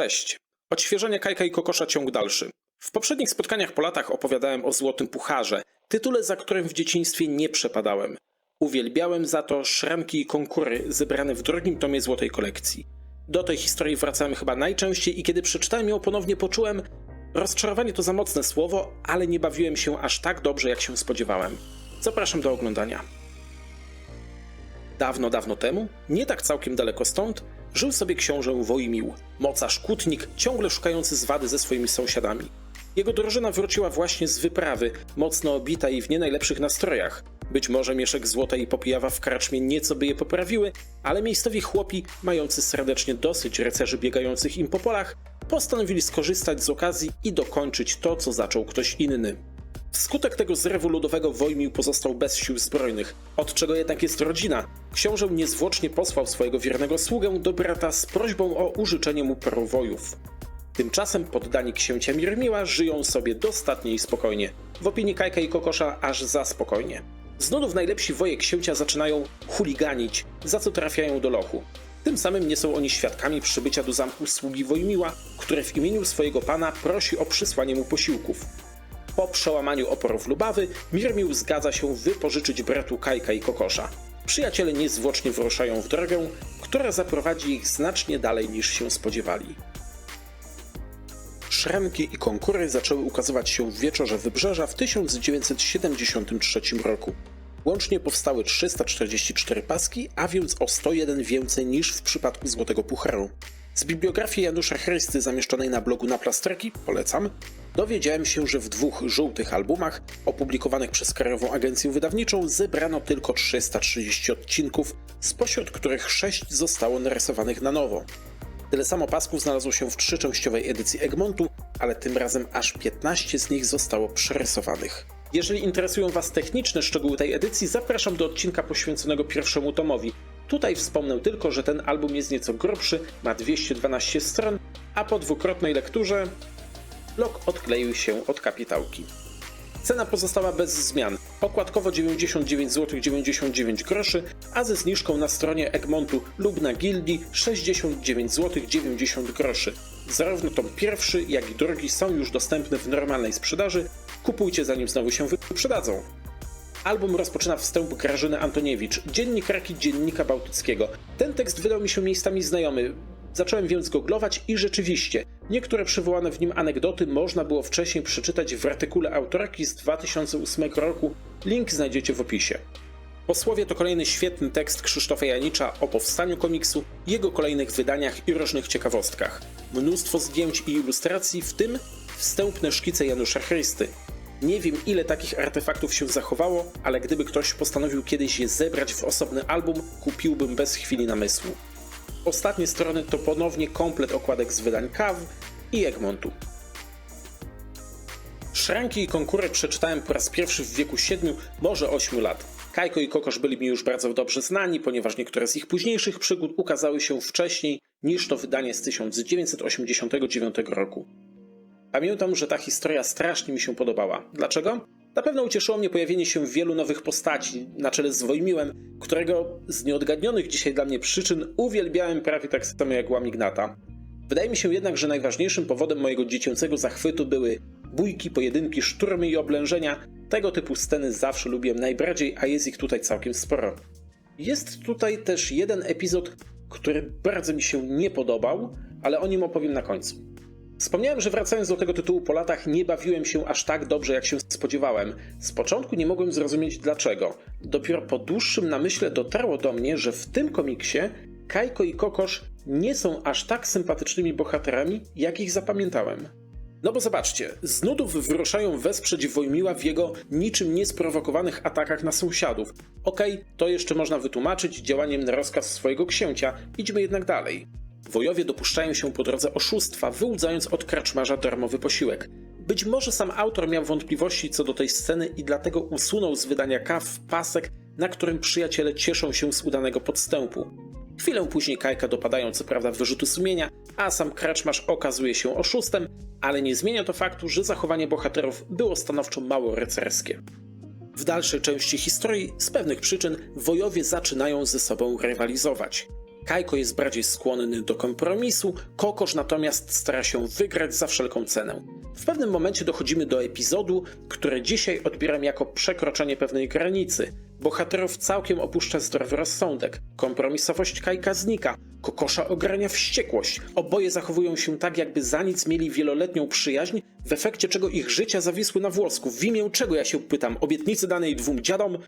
Cześć. Odświeżenie Kajka i Kokosza ciąg dalszy. W poprzednich spotkaniach po latach opowiadałem o Złotym Pucharze, tytule za którym w dzieciństwie nie przepadałem. Uwielbiałem za to szranki i konkury zebrane w drugim tomie Złotej Kolekcji. Do tej historii wracałem chyba najczęściej i kiedy przeczytałem ją ponownie poczułem, rozczarowanie to za mocne słowo, ale nie bawiłem się aż tak dobrze jak się spodziewałem. Zapraszam do oglądania. Dawno, dawno temu, nie tak całkiem daleko stąd, żył sobie książę Wojmił, mocarz kłótnik, ciągle szukający zwady ze swoimi sąsiadami. Jego drużyna wróciła właśnie z wyprawy, mocno obita i w nie najlepszych nastrojach. Być może mieszek złota i popijawa w karczmie nieco by je poprawiły, ale miejscowi chłopi, mający serdecznie dosyć rycerzy biegających im po polach, postanowili skorzystać z okazji i dokończyć to, co zaczął ktoś inny. Wskutek tego zrywu ludowego Wojmił pozostał bez sił zbrojnych, od czego jednak jest rodzina. Książę niezwłocznie posłał swojego wiernego sługę do brata z prośbą o użyczenie mu perwojów. Tymczasem poddani księcia Mirmiła żyją sobie dostatnie i spokojnie. W opinii Kajka i Kokosza aż za spokojnie. Z nudów najlepsi woje księcia zaczynają chuliganić, za co trafiają do lochu. Tym samym nie są oni świadkami przybycia do zamku sługi Wojmiła, które w imieniu swojego pana prosi o przysłanie mu posiłków. Po przełamaniu oporów Lubawy, Mirmił zgadza się wypożyczyć bratu Kajka i Kokosza. Przyjaciele niezwłocznie wyruszają w drogę, która zaprowadzi ich znacznie dalej niż się spodziewali. Szranki i konkury zaczęły ukazywać się w wieczorze Wybrzeża w 1973 roku. Łącznie powstały 344 paski, a więc o 101 więcej niż w przypadku Złotego Pucharu. Z bibliografii Janusza Chrysty zamieszczonej na blogu na plasterki, polecam, dowiedziałem się, że w dwóch żółtych albumach, opublikowanych przez Krajową Agencję Wydawniczą, zebrano tylko 330 odcinków, spośród których 6 zostało narysowanych na nowo. Tyle samo pasków znalazło się w trzyczęściowej edycji Egmontu, ale tym razem aż 15 z nich zostało przerysowanych. Jeżeli interesują Was techniczne szczegóły tej edycji, zapraszam do odcinka poświęconego pierwszemu tomowi. Tutaj wspomnę tylko, że ten album jest nieco grubszy, ma 212 stron, a po dwukrotnej lekturze blok odkleił się od kapitałki. Cena pozostała bez zmian. Okładkowo 99 zł 99 groszy, a ze zniżką na stronie Egmontu lub na Gildii 69 zł 90 groszy. Zarówno tom pierwszy, jak i drugi są już dostępne w normalnej sprzedaży. Kupujcie zanim znowu się wyprzedadzą. Album rozpoczyna wstęp Grażyny Antoniewicz, dziennikarki Dziennika Bałtyckiego. Ten tekst wydał mi się miejscami znajomy, Zacząłem więc googlować i rzeczywiście, niektóre przywołane w nim anegdoty można było wcześniej przeczytać w artykule autorki z 2008 roku. Link znajdziecie w opisie. Posłowie to kolejny świetny tekst Krzysztofa Janicza o powstaniu komiksu, jego kolejnych wydaniach i różnych ciekawostkach. Mnóstwo zdjęć i ilustracji, w tym wstępne szkice Janusza Chrysty. Nie wiem ile takich artefaktów się zachowało, ale gdyby ktoś postanowił kiedyś je zebrać w osobny album, kupiłbym bez chwili namysłu. Ostatnie strony to ponownie komplet okładek z wydań KAW i Egmontu. Szranki i konkury przeczytałem po raz pierwszy w wieku 7, może 8 lat. Kajko i Kokosz byli mi już bardzo dobrze znani, ponieważ niektóre z ich późniejszych przygód ukazały się wcześniej niż to wydanie z 1989 roku. Pamiętam, że ta historia strasznie mi się podobała. Dlaczego? Na pewno ucieszyło mnie pojawienie się wielu nowych postaci, na czele z Wojmiłem, którego z nieodgadnionych dzisiaj dla mnie przyczyn uwielbiałem prawie tak samo jak Łamignata. Wydaje mi się jednak, że najważniejszym powodem mojego dziecięcego zachwytu były bójki, pojedynki, szturmy i oblężenia. Tego typu sceny zawsze lubiłem najbardziej, a jest ich tutaj całkiem sporo. Jest tutaj też jeden epizod, który bardzo mi się nie podobał, ale o nim opowiem na końcu. Wspomniałem, że wracając do tego tytułu po latach nie bawiłem się aż tak dobrze, jak się spodziewałem. Z początku nie mogłem zrozumieć dlaczego. Dopiero po dłuższym namyśle dotarło do mnie, że w tym komiksie Kajko i Kokosz nie są aż tak sympatycznymi bohaterami, jak ich zapamiętałem. No bo zobaczcie, z nudów wyruszają wesprzeć Wojmiła w jego niczym niesprowokowanych atakach na sąsiadów. Okej, okay, to jeszcze można wytłumaczyć działaniem na rozkaz swojego księcia, idźmy jednak dalej. Wojowie dopuszczają się po drodze oszustwa, wyłudzając od kraczmarza darmowy posiłek. Być może sam autor miał wątpliwości co do tej sceny i dlatego usunął z wydania kaw pasek, na którym przyjaciele cieszą się z udanego podstępu. Chwilę później Kajka dopadają co prawda wyrzuty sumienia, a sam kraczmarz okazuje się oszustem, ale nie zmienia to faktu, że zachowanie bohaterów było stanowczo mało rycerskie. W dalszej części historii z pewnych przyczyn wojowie zaczynają ze sobą rywalizować. Kajko jest bardziej skłonny do kompromisu, Kokosz natomiast stara się wygrać za wszelką cenę. W pewnym momencie dochodzimy do epizodu, które dzisiaj odbieram jako przekroczenie pewnej granicy. Bohaterów całkiem opuszcza zdrowy rozsądek, kompromisowość Kajka znika, Kokosza ogrania wściekłość. Oboje zachowują się tak, jakby za nic mieli wieloletnią przyjaźń, w efekcie czego ich życia zawisły na włosku. W imię czego ja się pytam? Obietnicy danej dwóm dziadom?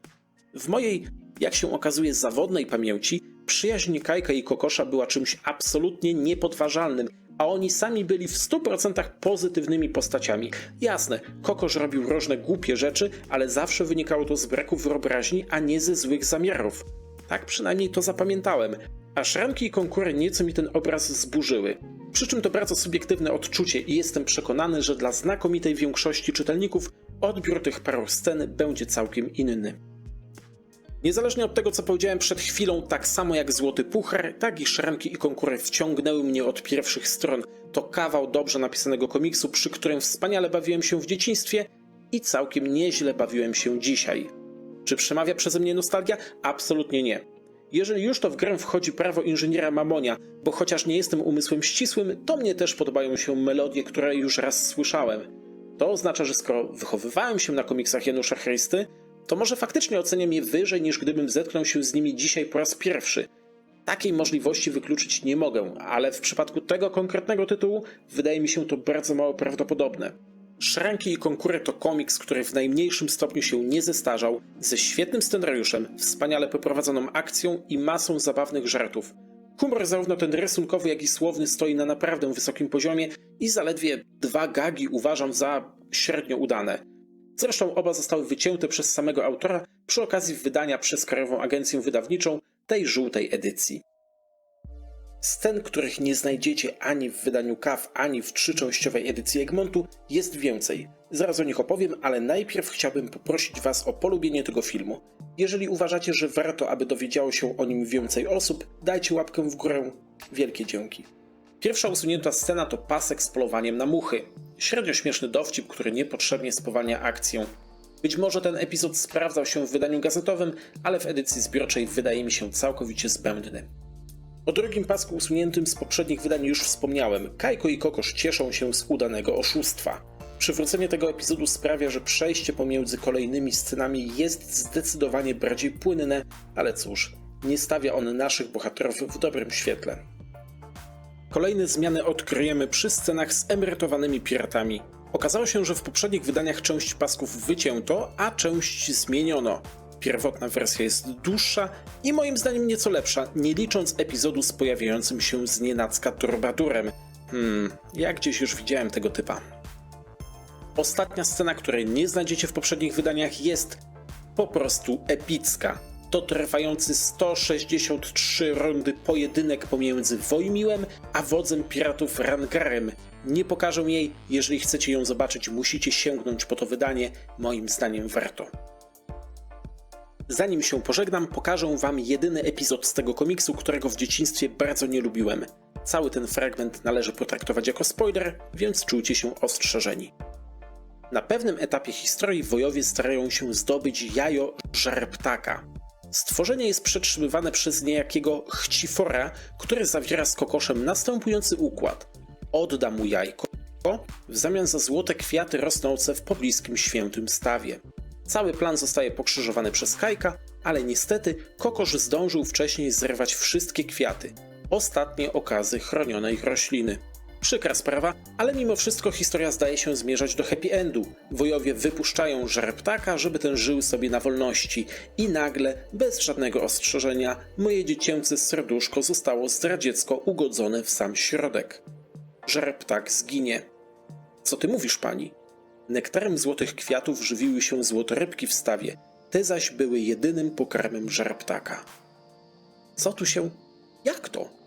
W mojej, jak się okazuje, zawodnej pamięci przyjaźń Kajka i Kokosza była czymś absolutnie niepodważalnym, a oni sami byli w 100% pozytywnymi postaciami. Jasne, Kokosz robił różne głupie rzeczy, ale zawsze wynikało to z braku wyobraźni, a nie ze złych zamiarów. Tak przynajmniej to zapamiętałem. A szramki i konkury nieco mi ten obraz zburzyły. Przy czym to bardzo subiektywne odczucie i jestem przekonany, że dla znakomitej większości czytelników odbiór tych paru scen będzie całkiem inny. Niezależnie od tego, co powiedziałem przed chwilą, tak samo jak Złoty Puchar, tak i Szramki i Konkury wciągnęły mnie od pierwszych stron. To kawał dobrze napisanego komiksu, przy którym wspaniale bawiłem się w dzieciństwie i całkiem nieźle bawiłem się dzisiaj. Czy przemawia przeze mnie nostalgia? Absolutnie nie. Jeżeli już to w grę wchodzi prawo inżyniera Mamonia, bo chociaż nie jestem umysłem ścisłym, to mnie też podobają się melodie, które już raz słyszałem. To oznacza, że skoro wychowywałem się na komiksach Janusza Chrysty, to może faktycznie oceniam je wyżej niż gdybym zetknął się z nimi dzisiaj po raz pierwszy. Takiej możliwości wykluczyć nie mogę, ale w przypadku tego konkretnego tytułu wydaje mi się to bardzo mało prawdopodobne. Szranki i Konkury to komiks, który w najmniejszym stopniu się nie zestarzał, ze świetnym scenariuszem, wspaniale poprowadzoną akcją i masą zabawnych żartów. Humor zarówno ten rysunkowy, jak i słowny stoi na naprawdę wysokim poziomie i zaledwie dwa gagi uważam za średnio udane. Zresztą oba zostały wycięte przez samego autora przy okazji wydania przez Krajową Agencję Wydawniczą tej żółtej edycji. Scen, których nie znajdziecie ani w wydaniu KAF, ani w trzyczęściowej edycji Egmontu, jest więcej. Zaraz o nich opowiem, ale najpierw chciałbym poprosić Was o polubienie tego filmu. Jeżeli uważacie, że warto, aby dowiedziało się o nim więcej osób, dajcie łapkę w górę. Wielkie dzięki. Pierwsza usunięta scena to pasek z polowaniem na muchy. Średnio śmieszny dowcip, który niepotrzebnie spowalnia akcję. Być może ten epizod sprawdzał się w wydaniu gazetowym, ale w edycji zbiorczej wydaje mi się całkowicie zbędny. O drugim pasku usuniętym z poprzednich wydań już wspomniałem. Kajko i Kokosz cieszą się z udanego oszustwa. Przywrócenie tego epizodu sprawia, że przejście pomiędzy kolejnymi scenami jest zdecydowanie bardziej płynne, ale cóż, nie stawia on naszych bohaterów w dobrym świetle. Kolejne zmiany odkryjemy przy scenach z emerytowanymi piratami. Okazało się, że w poprzednich wydaniach część pasków wycięto, a część zmieniono. Pierwotna wersja jest dłuższa i moim zdaniem nieco lepsza, nie licząc epizodu z pojawiającym się z nienacka turbadurem. Hmm, ja gdzieś już widziałem tego typa. Ostatnia scena, której nie znajdziecie w poprzednich wydaniach, jest po prostu epicka. To trwający 163 rundy pojedynek pomiędzy Wojmiłem a wodzem piratów Rangarem. Nie pokażę jej, jeżeli chcecie ją zobaczyć, musicie sięgnąć po to wydanie, moim zdaniem warto. Zanim się pożegnam, pokażę wam jedyny epizod z tego komiksu, którego w dzieciństwie bardzo nie lubiłem. Cały ten fragment należy potraktować jako spoiler, więc czujcie się ostrzeżeni. Na pewnym etapie historii wojowie starają się zdobyć jajo żarptaka. Stworzenie jest przetrzymywane przez niejakiego chcifora, który zawiera z kokoszem następujący układ. Odda mu jajko w zamian za złote kwiaty rosnące w pobliskim świętym stawie. Cały plan zostaje pokrzyżowany przez Kajka, ale niestety kokosz zdążył wcześniej zerwać wszystkie kwiaty. Ostatnie okazy chronionej rośliny. Przykra sprawa, ale mimo wszystko historia zdaje się zmierzać do happy endu. Wojowie wypuszczają żarptaka, żeby ten żył sobie na wolności i nagle, bez żadnego ostrzeżenia, moje dziecięce serduszko zostało zdradziecko ugodzone w sam środek. Żarptak zginie. Co ty mówisz, pani? Nektarem złotych kwiatów żywiły się złotorybki w stawie, te zaś były jedynym pokarmem żarptaka. Co tu się... Jak to?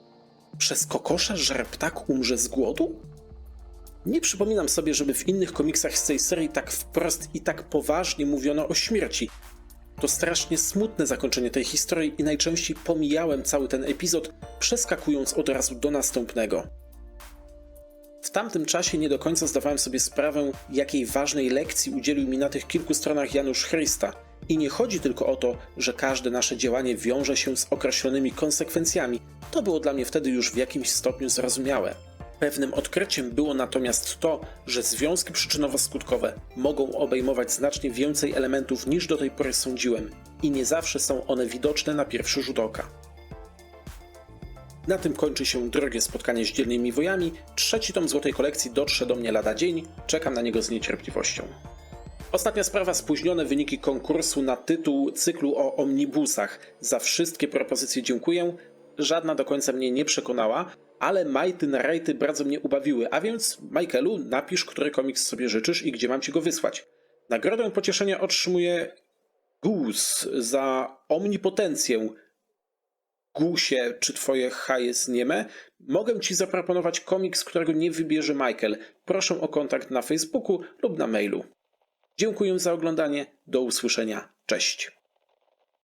Przez kokosza żarptak umrze z głodu? Nie przypominam sobie, żeby w innych komiksach z tej serii tak wprost i tak poważnie mówiono o śmierci. To strasznie smutne zakończenie tej historii i najczęściej pomijałem cały ten epizod, przeskakując od razu do następnego. W tamtym czasie nie do końca zdawałem sobie sprawę, jakiej ważnej lekcji udzielił mi na tych kilku stronach Janusz Chrysta. I nie chodzi tylko o to, że każde nasze działanie wiąże się z określonymi konsekwencjami. To było dla mnie wtedy już w jakimś stopniu zrozumiałe. Pewnym odkryciem było natomiast to, że związki przyczynowo-skutkowe mogą obejmować znacznie więcej elementów niż do tej pory sądziłem i nie zawsze są one widoczne na pierwszy rzut oka. Na tym kończy się drogie spotkanie z dzielnymi wojami. Trzeci tom złotej kolekcji dotrze do mnie lada dzień. Czekam na niego z niecierpliwością. Ostatnia sprawa, spóźnione wyniki konkursu na tytuł cyklu o omnibusach. Za wszystkie propozycje dziękuję. Żadna do końca mnie nie przekonała, ale majty na rajty bardzo mnie ubawiły. A więc, Michaelu, napisz, który komiks sobie życzysz i gdzie mam ci go wysłać. Nagrodę pocieszenia otrzymuje Goose za omnipotencję. Gusie, czy twoje H jest nieme? Mogę ci zaproponować komiks, którego nie wybierze Michael. Proszę o kontakt na Facebooku lub na mailu. Dziękuję za oglądanie. Do usłyszenia. Cześć.